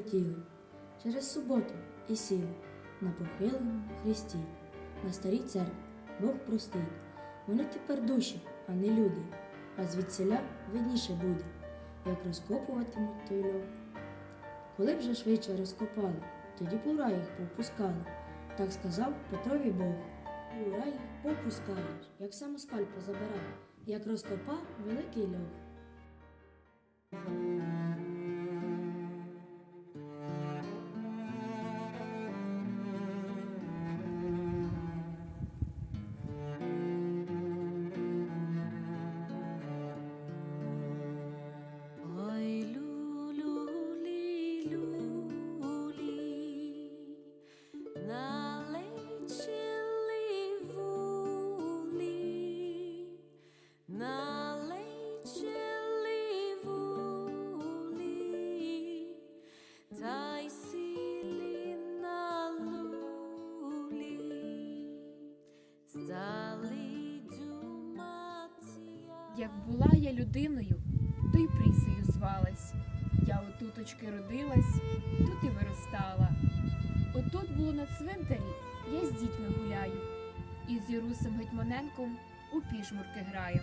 пташки через суботу і сіли на похиленому хресті, на старій церкві Бог простить. Вони тепер душі, а не люди, а звідсіля видніше буде, як розкопуватимуть той льох. Коли б же швидше розкопали, тоді б рай їх попускали, так сказав Петрові Бог. І у рай їх попускаєш, як сам москаль позабирав, як розкопав великий льох. Як була я людиною, то й прісею звалась. Я отуточки родилась, тут і виростала. Отут було на цвинтарі, я з дітьми гуляю, і з Єрусем Гетьманенком у пішмурки граю.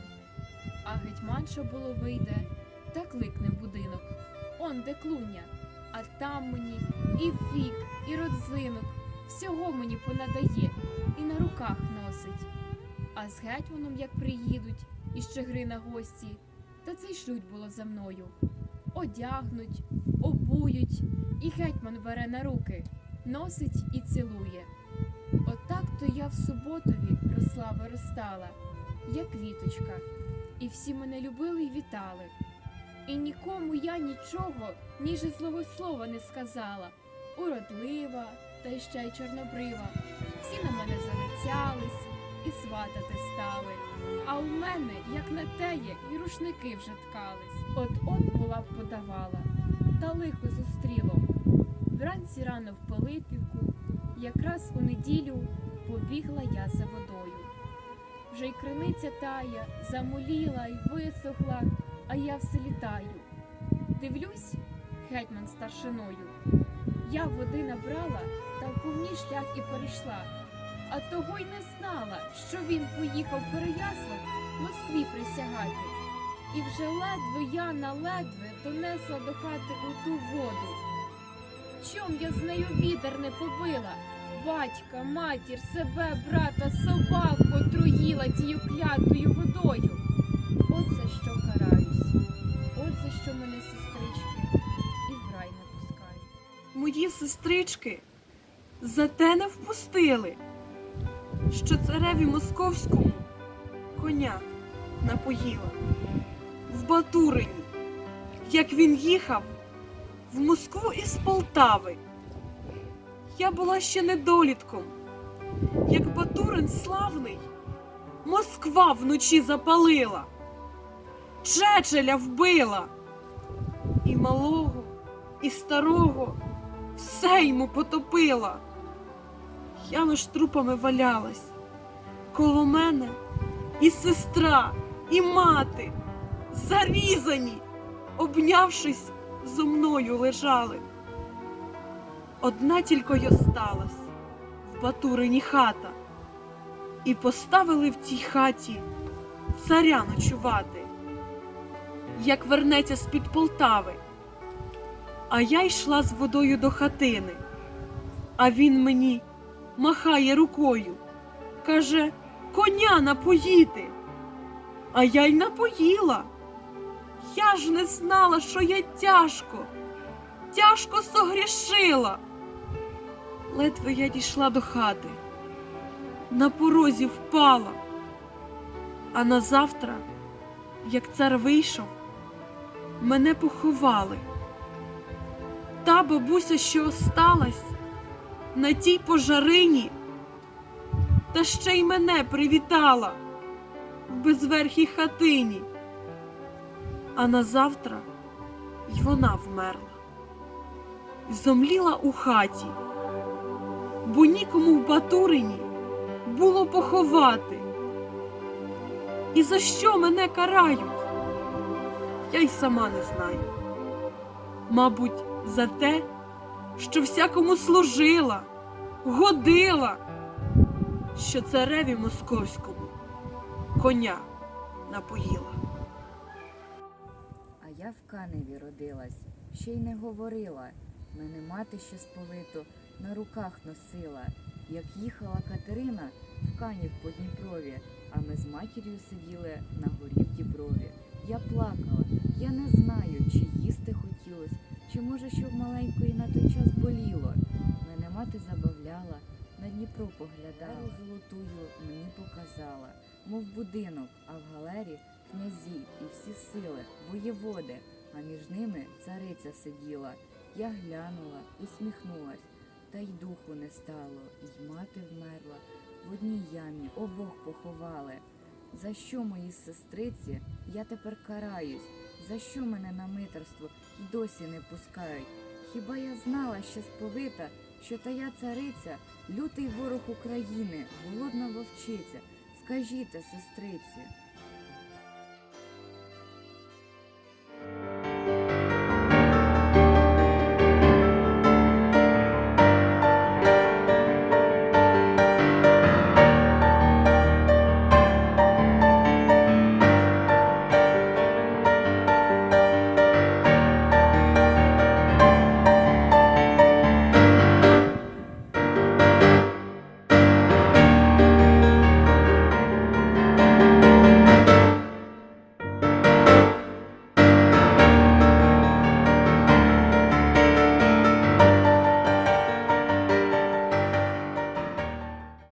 А гетьманша було вийде, та кликне в будинок. Он де клуня, а там мені і фік, і родзинок, всього мені понадає і на руках носить. А з гетьманом, як приїдуть, і ще гри на гості, та це й шлють було за мною. Одягнуть, обують, і гетьман бере на руки, носить і цілує. Отак то я в суботові росла виростала, як квіточка, і всі мене любили й вітали. І нікому я нічого, ніж злого слова не сказала. Уродлива, та ще й чорнобрива. Всі на мене залицялись і сватати стали. А у мене, як на теє, і рушники вже ткались. От от була б подавала, та лихо зустріло. Вранці рано в Пилипівку, якраз у неділю побігла я за водою. Вже й криниця тая, замоліла й висохла, а я все літаю. Дивлюсь, гетьман старшиною. Я води набрала та в повній шлях і перейшла. А того й не знала, що він поїхав Переяслав Москві присягати. І вже ледве я на ледве донесла до хати оту воду. Чом я з нею вітер не побила? Батька, матір, себе, брата, собак отруїла тією клятою водою. За що караюсь, за що мене сестрички і в рай не пускають. Мої сестрички за те не впустили, що цареві московському коня напоїла в Батурині, як він їхав в Москву із Полтави. Я була ще недолітком, як Батурин славний, Москва вночі запалила, Чечеля вбила, і малого, і старого все йому потопила. Я між трупами валялась. Коло мене і сестра, і мати, зарізані, обнявшись, зо мною лежали. Одна тільки й осталась в Батурині хата, і поставили в тій хаті царя ночувати, як вернеться з-під Полтави. А я йшла з водою до хатини, а він мені махає рукою, каже, коня напоїти. А я й напоїла. Я ж не знала, що я тяжко, тяжко согрішила. Ледве я дійшла до хати, на порозі впала. А на завтра, як цар вийшов, мене поховали. Та бабуся, що осталась на тій пожарині, та ще й мене привітала в безверхій хатині. А на завтра й вона вмерла, зомліла у хаті, бо нікому в Батурині було поховати. І за що мене карають? Я й сама не знаю. Мабуть, за те, що всякому служила, годила, що цареві московському коня напоїла. А я в Каневі родилась, ще й не говорила. Мене мати ще сповито на руках носила. Як їхала Катерина в Канів по Дніпрові, а ми з матір'ю сиділи на горі в Діброві. Я плакала, я не знаю, чи їсти хотілось, чи може що в маленької на той час боліло. Мене мати забавляла, на Дніпро поглядала, золотую мені показала, мов будинок, а в галері князі і всі сили, воєводи, а між ними цариця сиділа. Я глянула, усміхнулась, та й духу не стало, й мати вмерла. В одній ямі обох поховали. За що мої сестриці я тепер караюсь? За що мене на митерство й досі не пускають? Хіба я знала що сповита, що тая цариця, лютий ворог України, голодна вовчиця? Скажіть, сестриці,